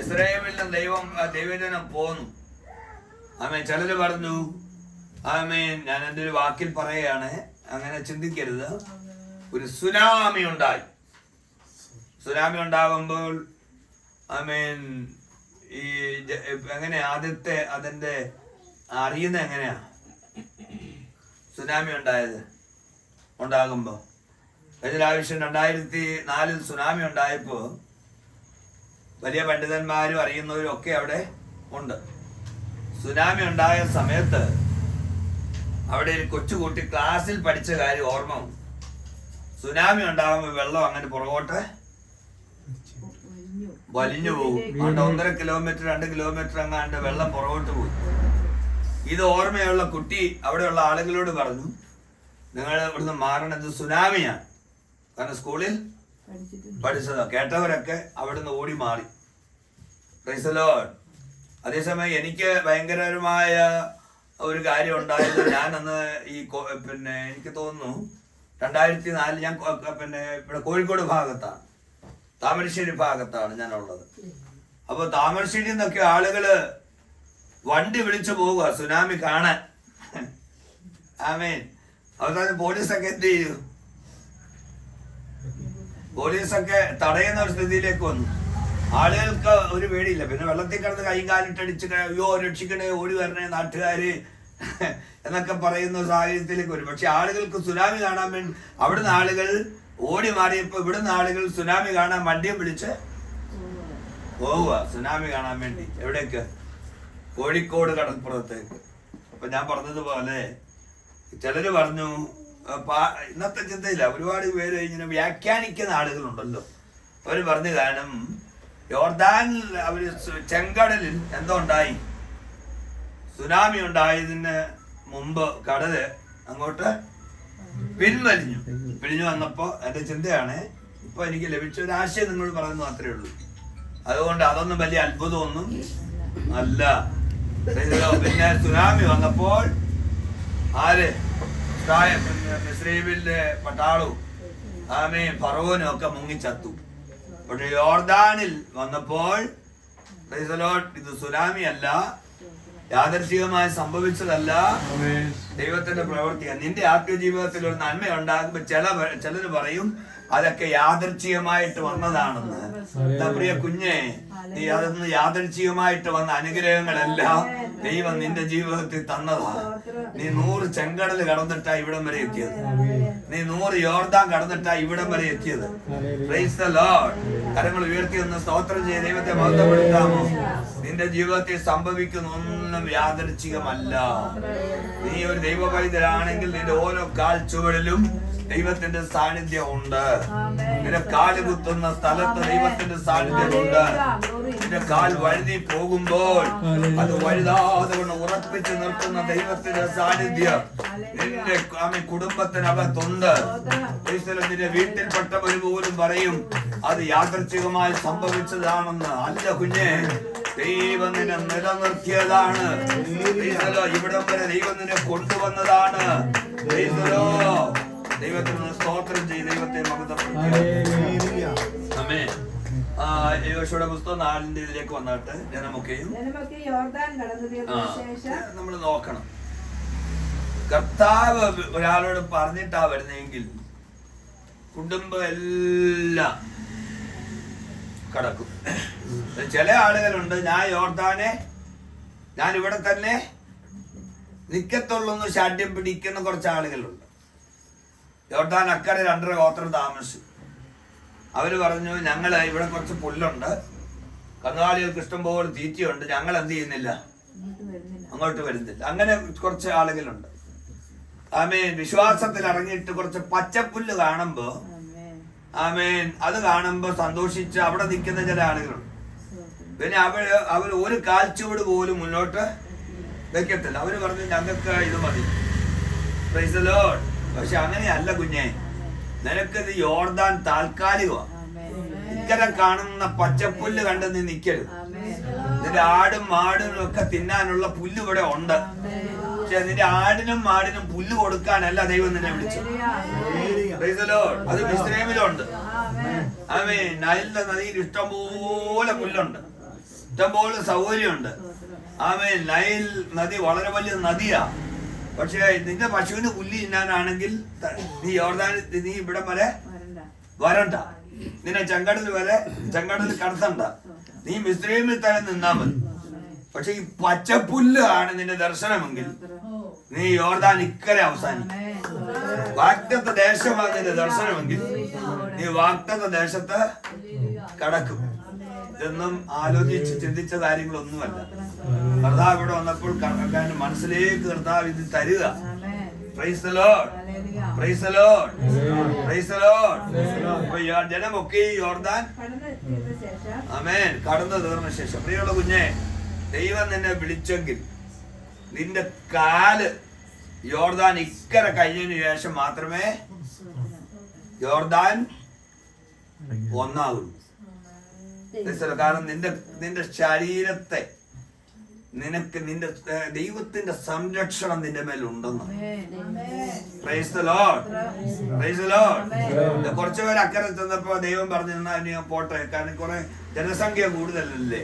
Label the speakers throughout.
Speaker 1: ഇസ്രായേലിൽ നിന്ന് ദൈവം ദൈവജനം പോന്നു. ആമേൻ. ചിലര് പറഞ്ഞു ആമേൻ ഞാൻ എന്റെ ഒരു വാക്കിൽ പറയുകയാണ്. അങ്ങനെ ചിന്തിക്കരുത്. ഒരു സുനാമി ഉണ്ടായി. സുനാമി ഉണ്ടാകുമ്പോൾ ഐ മീൻ ഈ എങ്ങനെ ആദ്യത്തെ അതിന്റെ അറിയുന്ന എങ്ങനെയാ? സുനാമി ഉണ്ടായത് ഉണ്ടാകുമ്പോൾ. കഴിഞ്ഞ പ്രാവശ്യം രണ്ടായിരത്തി നാലിൽ സുനാമി ഉണ്ടായപ്പോൾ വലിയ പണ്ഡിതന്മാരും അറിയുന്നവരും ഒക്കെ അവിടെ ഉണ്ട്. സുനാമി ഉണ്ടായ സമയത്ത് അവിടെ ഒരു കൊച്ചുകുട്ടി ക്ലാസ്സിൽ പഠിച്ച കാര്യം ഓർമ്മ സുനാമി ഉണ്ടാകുമ്പോൾ വെള്ളം അങ്ങനെ പുറകോട്ട് വലിഞ്ഞു പോകും. അവിടെ ഒന്നര കിലോമീറ്റർ രണ്ട് കിലോമീറ്റർ അങ്ങാണ്ട് വെള്ളം പുറകോട്ട് പോയി. ഇത് ഓർമ്മയുള്ള കുട്ടി അവിടെയുള്ള ആളുകളോട് പറഞ്ഞു നിങ്ങൾ ഇവിടുന്ന് മാറണത് സുനാമിയാണ്. കാരണം സ്കൂളിൽ പഠിച്ചതോ. കേട്ടവരൊക്കെ അവിടുന്ന് ഓടി മാറി. റൈസലോ. അതേസമയം എനിക്ക് ഭയങ്കരമായ ഒരു കാര്യം ഉണ്ടായത് ഞാനന്ന് ഈ പിന്നെ എനിക്ക് തോന്നുന്നു രണ്ടായിരത്തി നാലിൽ ഞാൻ പിന്നെ ഇവിടെ കോഴിക്കോട് ഭാഗത്താണ്. താമരശ്ശേരി ഭാഗത്താണ് ഞാൻ ഉള്ളത് അപ്പോൾ താമരശ്ശേരി നിന്നൊക്കെ ആളുകൾ വണ്ടി വിളിച്ചു പോവുക. സുനാമി കാണാൻ. ആമേൻ. അവസാനം പോലീസൊക്കെ എന്ത് ചെയ്തു? പോലീസൊക്കെ തടയുന്ന ഒരു സ്ഥിതിയിലേക്ക് വന്നു. ആളുകൾക്ക് ഒരു പേടിയില്ല. പിന്നെ വെള്ളത്തിൽ കിടന്ന് കൈ കാലിട്ടടിച്ച് അയ്യോ രക്ഷിക്കണേ ഓടി വരണേ നാട്ടുകാര് എന്നൊക്കെ പറയുന്ന സാഹചര്യത്തിലേക്ക് വരും. പക്ഷെ ആളുകൾക്ക് സുനാമി കാണാൻ വേണ്ടി അവിടുന്ന് ആളുകൾ ഓടി മാറിയപ്പോ ഇവിടുന്ന് ആളുകൾ സുനാമി കാണാൻ വണ്ടിയും വിളിച്ച് പോവുക. സുനാമി കാണാൻ വേണ്ടി. എവിടേക്ക്? കോഴിക്കോട് കടൽപ്പുറത്തേക്ക്. അപ്പൊ ഞാൻ പറഞ്ഞതുപോലെ ചിലര് പറഞ്ഞു ഇന്നത്തെ ചിന്തയില്ല. ഒരുപാട് പേര് ഇങ്ങനെ വ്യാഖ്യാനിക്കുന്ന ആളുകളുണ്ടല്ലോ. അവർ പറഞ്ഞ കാരണം യോർദാനിൽ അവർ സു- ചെങ്കടലിൽ എന്തോ ഉണ്ടായി സുനാമി ഉണ്ടായതിന് മുമ്പ് കടൽ അങ്ങോട്ട് പിൻവലിഞ്ഞു. പിരിഞ്ഞു വന്നപ്പോ എന്റെ ചിന്തയാണ് ഇപ്പൊ എനിക്ക് ലഭിച്ച ഒരു ആശയം നിങ്ങൾ പറയുന്നത് മാത്രമേ ഉള്ളൂ. അതുകൊണ്ട് അതൊന്നും വലിയ അത്ഭുതമൊന്നും അല്ല. പിന്നെ സുനാമി വന്നപ്പോൾ ആര്? മിസ്രൈമിലെ പട്ടാളവും ആമയും ഫറോനും ഒക്കെ മുങ്ങിച്ചത്തു. പക്ഷെ യോർദാനിൽ വന്നപ്പോൾ ഇത് സുനാമി അല്ല യാദർശികമായി സംഭവിച്ചതല്ല ദൈവത്തിന്റെ പ്രവൃത്തിയാണ്. നിന്റെ ആത്മജീവിതത്തിൽ ഒരു നന്മ ഉണ്ടാകുമ്പോൾ ചില ചിലര് പറയും അതൊക്കെ യാദർച്ഛികമായിട്ട് വന്നതാണെന്ന്. എന്താ പ്രിയ കുഞ്ഞെ? നീ അതൊന്ന് യാദർച്ഛികമായിട്ട് വന്ന അനുഗ്രഹങ്ങളെല്ലാം ദൈവം നിന്റെ ജീവിതത്തിൽ തന്നതാ. നീ നൂറ് ചെങ്കടൽ കടന്നിട്ടാ ഇവിടം വരെ എത്തിയത്. നീ നൂറ് യോർദാൻ കടന്നിട്ടാ ഇവിടം വരെ എത്തിയത്. പ്രൈസ് ലോർഡ് കരങ്ങൾ ഉയർത്തി ഒന്ന് സ്തോത്രം ചെയ്ത് ദൈവത്തെ ബന്ധപ്പെടുത്താമോ നിന്റെ ജീവിതത്തിൽ സംഭവിക്കുന്ന ഒന്നും യാദർച്ഛികമല്ല നീ ഒരു ദൈവ പൈതലാണെങ്കിൽ നിന്റെ ഓരോ കാൽ ചുവടിലും ദൈവത്തിന്റെ സാന്നിധ്യം ഉണ്ട് നിന്റെ കാൽ കുത്തുന്ന സ്ഥലത്ത് ദൈവത്തിന്റെ സാന്നിധ്യം ഉണ്ട് നിന്റെ കാൽ വഴുതി പോകുമ്പോൾ അത് വഴുതാതെ കൊണ്ട് ഉറപ്പിച്ചു നിർത്തുന്ന ദൈവത്തിന്റെ സാന്നിധ്യം നിന്റെ ആമേ കുടുംബത്തിനകത്തുണ്ട് നിന്റെ വീട്ടിൽപ്പെട്ടവർ പോലും പറയും അത് യാദർച്ഛികമായി സംഭവിച്ചതാണെന്ന്. അല്ല കുഞ്ഞെ ദൈവം നിന്നെ നിലനിർത്തിയതാണ് ഇവിടെ ഇവിടം വരെ ദൈവം നിന്നെ കൊണ്ടുവന്നതാണ്. ദൈവത്തിന് സ്തോത്രം ചെയ്ത് ദൈവത്തെ. ആ യോശുവയുടെ പുസ്തകം നാലിന്റെ ഇതിലേക്ക് വന്നിട്ട്. ജനമൊക്കെയും. നമ്മൾ നോക്കണം. കർത്താവ് ഒരാളോട് പറഞ്ഞിട്ടാ വരുന്നെങ്കിൽ കുടുംബം എല്ലാം കടക്കും. ചില ആളുകളുണ്ട് ഞാൻ യോർദാനെ ഞാൻ ഇവിടെ തന്നെ നിക്കത്തുള്ളൂ ശാഠ്യം പിടിക്കുന്ന കുറച്ച് ആളുകളുണ്ട്. യോർദാൻ അക്കരെ രണ്ടര ഗോത്രം താമസിച്ചു. അവർ പറഞ്ഞു ഞങ്ങൾ ഇവിടെ കുറച്ച് പുല്ലുണ്ട്. കന്നുകാലികൾക്ക് ഇഷ്ടംപോലെ തീറ്റയുണ്ട്. ഞങ്ങൾ എന്ത് ചെയ്യുന്നില്ല? അങ്ങോട്ട് വരുന്നില്ല. അങ്ങനെ കുറച്ച് ആളുകളുണ്ട്. ആമേ വിശ്വാസത്തിൽ ഇറങ്ങിയിട്ട് കുറച്ച് പച്ചപ്പുല്ല് കാണുമ്പോ
Speaker 2: ആമേൻ.
Speaker 1: അത് കാണുമ്പോ സന്തോഷിച്ച് അവിടെ നിൽക്കുന്ന ചില ആളുകളുണ്ട്. പിന്നെ അവർ അവർ ഒരു കാൽച്ചുവട് പോലും മുന്നോട്ട് വെക്കത്തില്ല അവർ പറഞ്ഞു ഞങ്ങൾക്ക് ഇത് മതി. പക്ഷെ അങ്ങനെയല്ല കുഞ്ഞെ നിനക്കിത് യോർദാൻ താൽക്കാലികമാണ്. ഇക്കരെ കാണുന്ന പച്ചപ്പുല്ല് കണ്ട് നീ നിൽക്കരുത്. നിന്റെ ആടും മാടും ഒക്കെ തിന്നാനുള്ള പുല്ല് ഇവിടെ ഉണ്ട് നിന്റെ ആടിനും മാടിനും പുല്ല് കൊടുക്കാനല്ല ദൈവം നിന്നെ വിളിച്ചത്. അത് മിസ്രൈമിലുണ്ട്. ആമേ നൈലിന്റെ നദിയിൽ ഇഷ്ടംപോലെ പുല്ലുണ്ട്. ഇഷ്ടംപോലെ സൗകര്യമുണ്ട്. ആമേ നൈൽ നദി വളരെ വലിയ നദിയാ. പക്ഷേ നിന്റെ പശുവിന് പുല്ല് തിന്നാനാണെങ്കിൽ നീ യോർദാൻ നീ ഇവിടെ വരെ
Speaker 2: വരണ്ട.
Speaker 1: വരണ്ട നിന്നെ ചെങ്കടൽ വരെ ചെങ്കടൽ കടത്തണ്ട. നീ മിസ്ത്രീമിൽ തന്നെ നിന്നാ മതി. പക്ഷെ ഈ പച്ചപ്പുല്ല് ആണ് നിന്റെ ദർശനമെങ്കിൽ നീ യോർദാൻ ഇക്കരെ അവസാനിക്കും. വാക്തത്വ ദേശമാണ് നിന്റെ ദർശനമെങ്കിൽ നീ വാക്തത്വ ദേശത്ത് കടക്കും. ഇതൊന്നും ആലോചിച്ച് ചിന്തിച്ച കാര്യങ്ങളൊന്നുമല്ല. കർത്താവ് ഇവിടെ വന്നപ്പോൾ മനസ്സിലേക്ക് കർത്താവ് ഇത് തരിക. ജനമൊക്കെ യോർദാൻ
Speaker 2: ശേഷം
Speaker 1: അമേൻ കടന്നു തീർന്ന ശേഷം. പ്രിയമുള്ള കുഞ്ഞെ ദൈവം നിന്നെ വിളിച്ചെങ്കിൽ നിന്റെ കാൽ യോർദാൻ ഇക്കര കഴിഞ്ഞതിന് ശേഷം മാത്രമേ യോർദാൻ ഒന്നാകുള്ളൂ? കാരണം നിന്റെ നിന്റെ ശരീരത്തെ നിനക്ക് നിന്റെ ദൈവത്തിന്റെ സംരക്ഷണം നിന്റെ മേലുണ്ടെന്ന്.
Speaker 2: Amen
Speaker 1: praise the lord praise the lord കുറച്ച് അക്കരെ ചെന്നപ്പോ ദൈവം പറഞ്ഞു ഞാൻ പോട്ടെ. കാരണം കുറെ ജനസംഖ്യ കൂടുതലല്ലേ?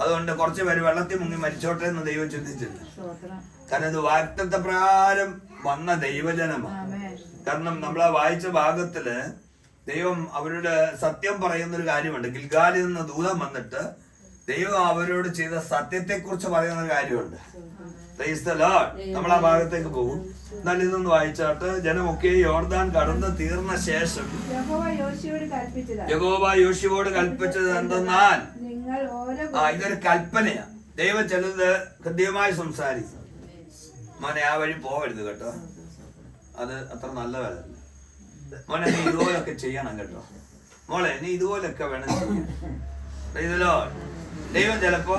Speaker 1: അതുകൊണ്ട് കുറച്ച് പേര് വെള്ളത്തിൽ മുങ്ങി മരിച്ചോട്ടെ എന്ന് ദൈവം ചിന്തിച്ചില്ല
Speaker 2: സ്തോത്രം.
Speaker 1: കാരണം ഇത് വാക്തത്വ പ്രകാരം വന്ന ദൈവജനമാണ്. കാരണം നമ്മൾ ആ വായിച്ച ഭാഗത്തിൽ ദൈവം അവരുടെ സത്യം പറയുന്ന ഒരു കാര്യമുണ്ട്. ഗിൽഗാലിൽ നിന്ന് ദൂതം വന്നിട്ട് ദൈവം അവരോട് ചെയ്ത സത്യത്തെ കുറിച്ച് പറയുന്ന ഒരു കാര്യമുണ്ട്. നമ്മൾ ആ ഭാഗത്തേക്ക് പോകും. എന്നാൽ ഇതൊന്ന് വായിച്ചാട്ട് ജനമൊക്കെ യോർദാൻ കടന്ന് തീർന്ന ശേഷം
Speaker 2: യഹോവ യോശുവോട് കൽപ്പിച്ചത്.
Speaker 1: യഗോബ യോശിയോട് കൽപ്പിച്ചത് എന്തെന്നാൽ ആ ഇതൊരു കൽപ്പനയാ. ദൈവം ചിലത് ഹൃദ്യമായി സംസാരിക്കും. മോനെ ആ വഴി പോവരുത് കേട്ടോ. അത് അത്ര നല്ലതല്ല. മോനെ നീ ഇതുപോലൊക്കെ ചെയ്യണം കേട്ടോ. മോളെ നീ ഇതുപോലൊക്കെ വേണം ചെയ്യാൻ. ദൈവം ചിലപ്പോ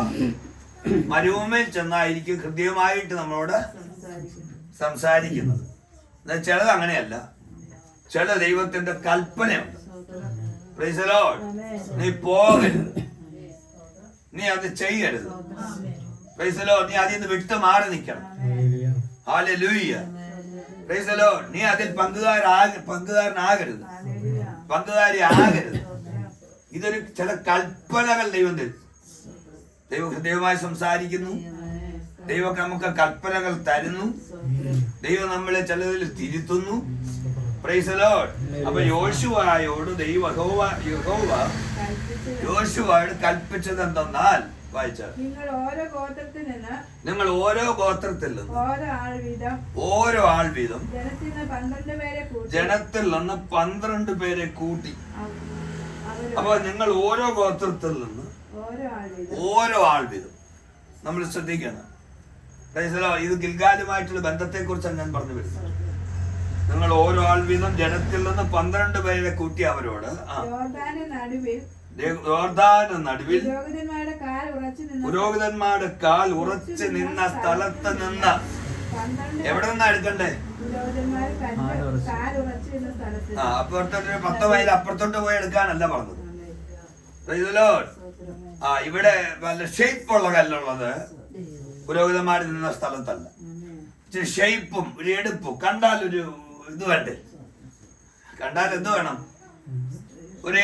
Speaker 1: മരുഭൂമിയിൽ ചെന്നായിരിക്കും ഹൃദ്യമായിട്ട് നമ്മളോട്
Speaker 2: സംസാരിക്കുന്നു
Speaker 1: സംസാരിക്കുന്നത്. എന്നാൽ ചിലത് അങ്ങനെയല്ല. ചില ദൈവത്തിന്റെ കൽപ്പനയുണ്ട്. നീ പോകരുത്. നീ അത് ചെയ്യരുത്. പൈസലോ. നീ അതിൽ നിന്ന് വിട്ടു മാറി നിൽക്കണം ഹാല ലൂയ്യ പൈസലോ. നീ അതിൽ പങ്കുകാരാക പങ്കുകാരനാകരുത്. പങ്കുകാരി ആകരുത് ഇതൊരു ചില കൽപ്പനകൾ ദൈവം തരും. ദൈവം ദൈവമായി സംസാരിക്കുന്നു. ദൈവം നമുക്ക് കൽപ്പനകൾ തരുന്നു. ദൈവം നമ്മളെ ചിലതിൽ തിരുത്തുന്നു. പ്രൈസ് ലോഡ് അപ്പൊ യോശുവായോട് ദൈവ യഹോവ യോശുവായോട് കൽപ്പിച്ചത് എന്തെന്നാൽ വായിച്ചാൽ
Speaker 2: നിങ്ങൾ ഓരോ ഗോത്രത്തിൽ നിന്ന്
Speaker 1: നിങ്ങൾ ഓരോ ഗോത്രത്തിൽ നിന്ന്
Speaker 2: ഓരോ ആൾ വീതം
Speaker 1: ഓരോ ആൾ വീതം
Speaker 2: ജനത്തിൽ നിന്ന് പന്ത്രണ്ട് പേരെ
Speaker 1: ജനത്തിൽ നിന്ന് പന്ത്രണ്ട് പേരെ കൂട്ടി. അപ്പൊ നിങ്ങൾ ഓരോ ഗോത്രത്തിൽ നിന്ന്
Speaker 2: ഓരോ ആൾ വീതം
Speaker 1: നമ്മൾ ശ്രദ്ധിക്കണം. ഇത് ഗിൽഗാലുമായിട്ടുള്ള ബന്ധത്തെ കുറിച്ചാണ് ഞാൻ പറഞ്ഞു വരുന്നത്. നിങ്ങൾ ഓരോ ആൾ വീതം ജനത്തിൽ നിന്ന് പന്ത്രണ്ട് പേരെ കൂട്ടി അവരോട്
Speaker 2: നടുവിൽ പുരോഹിതന്മാരുടെ കാൽ ഉറച്ചു നിന്ന്
Speaker 1: പുരോഹിതന്മാരുടെ കാൽ ഉറച്ചു നിന്ന സ്ഥലത്ത് നിന്ന് എവിടെ നിന്നാ എടുക്കണ്ടേ?
Speaker 2: കാൽ ഉറച്ചു നിന്ന സ്ഥലത്ത്
Speaker 1: ആ അപ്പുറത്തോട്ട് പത്ത് മൈൽ അപ്പുറത്തോട്ട് പോയി എടുക്കാനല്ല പറഞ്ഞത്. ആ ഇവിടെ നല്ല ഷേപ്പ് ഉള്ള കല്ലുള്ളത് പുരോഹിതന്മാർ നിന്ന സ്ഥലത്തല്ല. ഇച്ചിരി ഷേപ്പും ഒരു എടുപ്പും. കണ്ടാൽ ഒരു ഇത് വേണ്ടേ? കണ്ടാൽ എന്ത് വേണം? ഒരു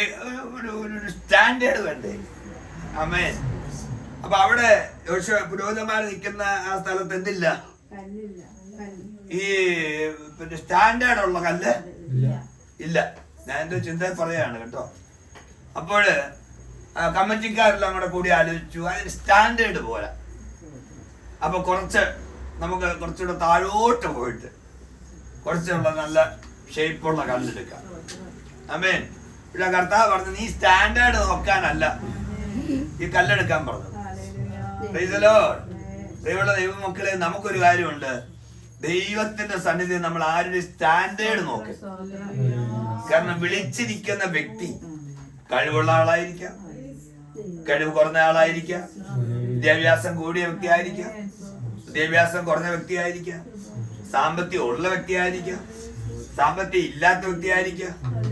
Speaker 1: ഒരു സ്റ്റാൻഡേർഡ് വേണ്ടേ അമ്മേ അപ്പൊ അവിടെ യോശുവ പുരോഹിതന്മാർ നിൽക്കുന്ന ആ സ്ഥലത്ത് എന്തില്ല? ഈ പിന്നെ സ്റ്റാൻഡേർഡ് ഉള്ള കല്ല്? ഇല്ല. ഞാൻ എന്റെ ചിന്ത പറയാണ് കേട്ടോ. അപ്പോൾ കമ്മിറ്റിക്കാരെല്ലാം കൂടെ കൂടി ആലോചിച്ചു. അതിന് സ്റ്റാൻഡേർഡ് പോലെ അപ്പൊ കുറച്ച് നമുക്ക് കുറച്ചുകൂടെ താഴോട്ട് പോയിട്ട് കുറച്ചുള്ള നല്ല ഷേപ്പുള്ള കല്ലെടുക്കാം. അമേൻ ഇവിടെ കർത്താവ് പറഞ്ഞു നീ സ്റ്റാൻഡേർഡ് നോക്കാനല്ല. ഈ കല്ലെടുക്കാൻ പറഞ്ഞു. ദൈവമുള്ള ദൈവമക്കളെ നമുക്കൊരു കാര്യമുണ്ട്. ദൈവത്തിന്റെ സന്നിധി നമ്മൾ ആരുടെ സ്റ്റാൻഡേർഡ് നോക്കും? കാരണം വിളിച്ചിരിക്കുന്ന വ്യക്തി കഴിവുള്ള ആളായിരിക്കാം. കഴിവ് കുറഞ്ഞ ആളായിരിക്കാം. വിദ്യാഭ്യാസം കൂടിയ വ്യക്തി ആയിരിക്കാം വിദ്യാഭ്യാസം കുറഞ്ഞ വ്യക്തി ആയിരിക്കാം സാമ്പത്തികം ഉള്ള വ്യക്തി ആയിരിക്കാം സാമ്പത്തികം ഇല്ലാത്ത വ്യക്തി ആയിരിക്കാം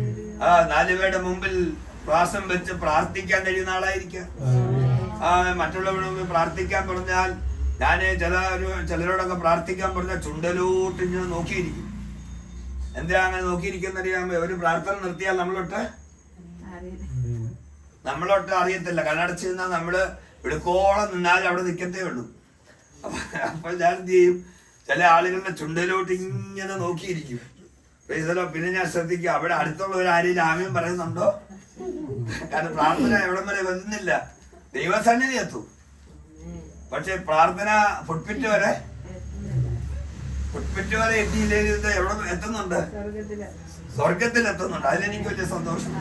Speaker 1: ആ നാലുപേരുടെ മുമ്പിൽ ശ്വാസം വെച്ച് പ്രാർത്ഥിക്കാൻ കഴിയുന്ന ആളായിരിക്കാം. ആ മറ്റുള്ളവരുടെ മുമ്പിൽ പ്രാർത്ഥിക്കാൻ പറഞ്ഞാൽ ഞാൻ ചില ഒരു ചിലരോടൊക്കെ പ്രാർത്ഥിക്കാൻ പറഞ്ഞാൽ ചുണ്ടലോട്ട് ഇങ്ങനെ നോക്കിയിരിക്കും. എന്തിനാ അങ്ങനെ നോക്കിയിരിക്കുന്ന അറിയാമോ ഒരു പ്രാർത്ഥന നിർത്തിയാൽ നമ്മളൊട്ട് നമ്മളൊട്ട് അറിയത്തില്ല. കണ്ണടച്ച് നിന്നാൽ നമ്മൾ എടുക്കോളം നിന്നാലും അവിടെ നിൽക്കത്തേ ഉള്ളൂ. അപ്പൊ ഞാൻ എന്ത് ചെയ്യും? ചില ആളുകളുടെ ചുണ്ടലോട്ട് ഇങ്ങനെ നോക്കിയിരിക്കും. Praise പിന്നെ ഞാൻ ശ്രദ്ധിക്കും അവിടെ അടുത്തുള്ളവർ ആരെയും ആമയും പറയുന്നുണ്ടോ? കാരണം പ്രാർത്ഥന എവിടം വരെ വന്നില്ല ദൈവസന്നിധി എത്തു. പക്ഷെ പ്രാർത്ഥന ഫുട്പിറ്റ് വരെ ഫുട്പിറ്റ് വരെ എത്തിയില്ലെങ്കിൽ എവിടെ എത്തുന്നുണ്ട്? സ്വർഗത്തിൽ എത്തുന്നുണ്ട് അതിലെനിക്ക് വലിയ സന്തോഷം.